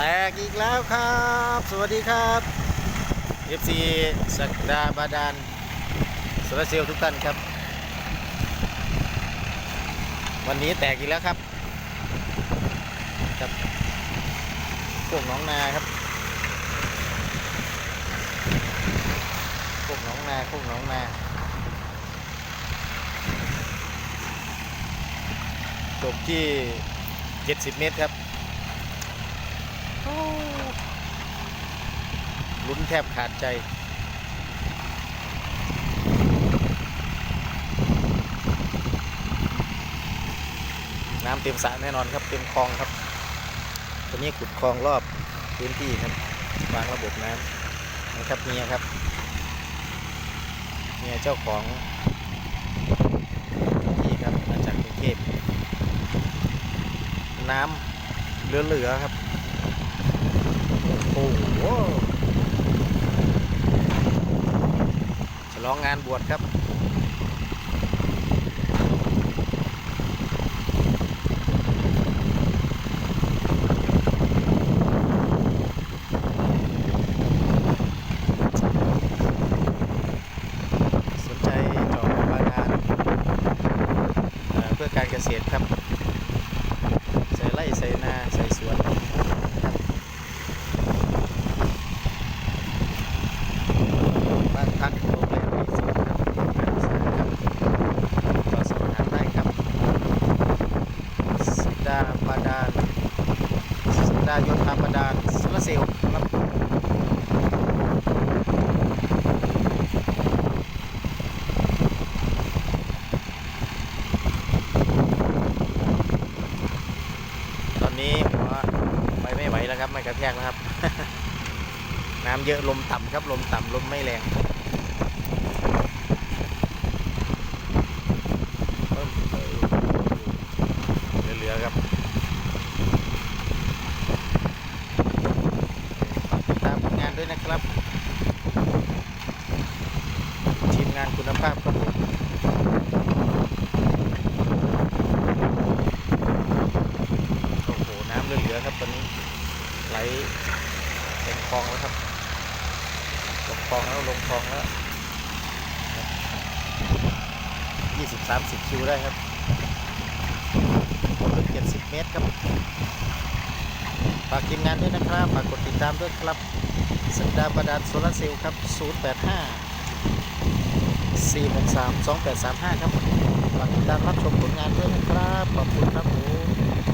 แตกอีกแล้วครับ สวัสดีครับ FC สักดาบาดาลโซลารเซลล์ทุกท่านครับ วันนี้แตกอีกแล้วครับครับพวกน้องนาครับพวกน้องนาพวกน้องนาจบที่ 70 เมตรครับ ลุ้นแทบขาดใจ น้ำเต็มสระแน่นอนครับ เต็มคลองครับตอนนี้ขุดคลองรอบพื้นที่ครับวางระบบน้ำนะครับเมียครับเมียเจ้าของที่ครับมาจากกรุงเทพน้ำเหลือๆครับ อ้โหฉลองงานบวชครับสนใจเจาะบาดาลเพื่อการเกษตรครับ ใส่ไร่ใส่วนครับ บ้านพักโรงแรมรีสอร์ทครับการศึกษาครับก็สอบถามได้ครับสิดาบาดาลสิ ดาโยธาบาดาลโซลาร์เซลล์ครับตอนนี้หัวไปไม่ไหวแล้วครับ ไม่กระแทกแล้วครับ น้ำเยอะลมต่ำครับ ลมต่ำลมไม่แรงเอิ่มเอ่อเหลือๆครับฝากติดตามผลงานด้วยนะครับ ทีมงานคุณ ภาพครับผมโอ้โห น้ำเหลือๆครับตอนนี้ ไหลเต็มคลองแล้วครับ ลงคลองแล้วลงคลองแล้วยี่สิบสามสิบคิวได้ครับลึกเจ็ดสิบเมตรครับ ฝากทีมงานด้วยนะครับ ฝากกดติดตามด้วยครับสัญดาบาดาลโซลาร์เซลล์ครับ 085 463 2835 ครับฝากติดตามรับชมผลงานด้วยนะครับ ขอบคุณครับผม